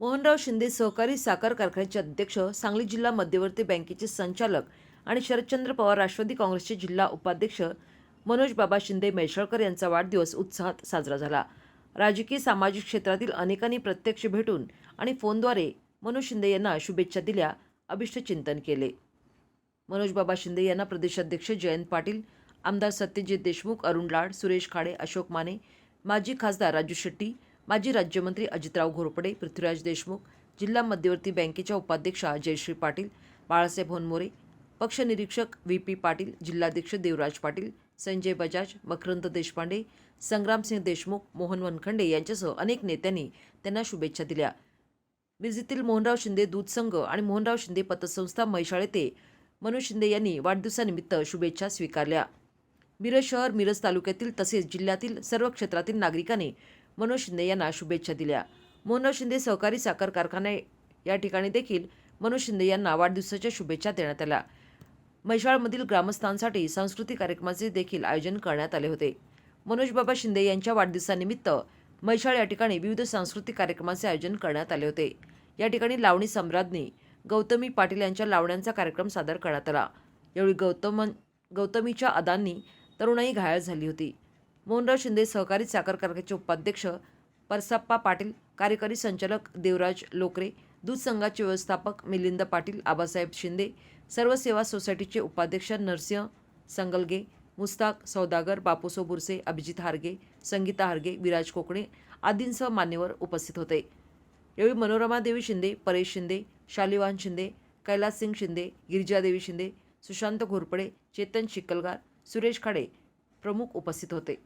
मोहनराव शिंदे सहकारी साखर कारखान्याचे अध्यक्ष सांगली जिल्हा मध्यवर्ती बँकेचे संचालक आणि शरदचंद्र पवार राष्ट्रवादी काँग्रेसचे जिल्हा उपाध्यक्ष मनोज बाबा शिंदे मेळशाळकर यांचा वाढदिवस उत्साहात साजरा झाला. राजकीय सामाजिक क्षेत्रातील अनेकांनी प्रत्यक्ष भेटून आणि फोनद्वारे मनोज शिंदे यांना शुभेच्छा दिल्या अभिष्टचिंतन केले. मनोज बाबा शिंदे यांना प्रदेशाध्यक्ष जयंत पाटील आमदार सत्यजित देशमुख अरुण लाड सुरेश खाडे अशोक माने माजी खासदार राजू शेट्टी माजी राज्यमंत्री अजितराव घोरपडे पृथ्वीराज देशमुख जिल्हा मध्यवर्ती बँकेच्या उपाध्यक्षा जयश्री पाटील बाळासाहेब होनमोरे पक्ष निरीक्षक व्ही पी पाटील जिल्हाध्यक्ष देवराज पाटील संजय बजाज मकरंद देशपांडे संग्रामसिंह देशमुख मोहन वनखंडे यांच्यासह अनेक नेत्यांनी त्यांना शुभेच्छा दिल्या. मिरजेतील मोहनराव शिंदे दूध संघ आणि मोहनराव शिंदे पतसंस्था म्हैसाळ येथे मनोज शिंदे यांनी वाढदिवसानिमित्त शुभेच्छा स्वीकारल्या. मिरज शहर मिरज तालुक्यातील तसेच जिल्ह्यातील सर्व क्षेत्रातील नागरिकांनी मनोज शिंदे यांना शुभेच्छा दिल्या. मनोज शिंदे सहकारी साखर कारखाना या ठिकाणी देखील मनोज शिंदे यांना वाढदिवसाच्या शुभेच्छा देण्यात आल्या. म्हैसाळमधील ग्रामस्थांसाठी सांस्कृतिक कार्यक्रमाचे देखील आयोजन करण्यात आले होते. मनोज बाबा शिंदे यांच्या वाढदिवसानिमित्त म्हैसाळ या ठिकाणी विविध सांस्कृतिक कार्यक्रमाचे आयोजन करण्यात आले होते. या ठिकाणी लावणी सम्राज्ञी गौतमी पाटील यांच्या लावण्यांचा कार्यक्रम सादर करण्यात आला. यावेळी गौतम गौतमीच्या अदांनी तरुणाई घायल झाली होती. मोहनराव शिंदे सहकारी साखर कारखान्याचे उपाध्यक्ष परसाप्पा पाटील कार्यकारी संचालक देवराज लोकरे दूध संघाचे व्यवस्थापक मिलिंद पाटील आबासाहेब शिंदे सर्व सेवा सोसायटीचे उपाध्यक्ष नरसिंह संगलगे मुस्ताक सौदागर बापूसो बुरसे अभिजित हारगे संगीता हारगे विराज कोकणे आदींसह मान्यवर उपस्थित होते. यावेळी मनोरमा देवी शिंदे परेश शिंदे शालिवान शिंदे कैलास सिंग शिंदे गिरिजादेवी शिंदे सुशांत घोरपडे चेतन शिकलगार सुरेश खाडे प्रमुख उपस्थित होते.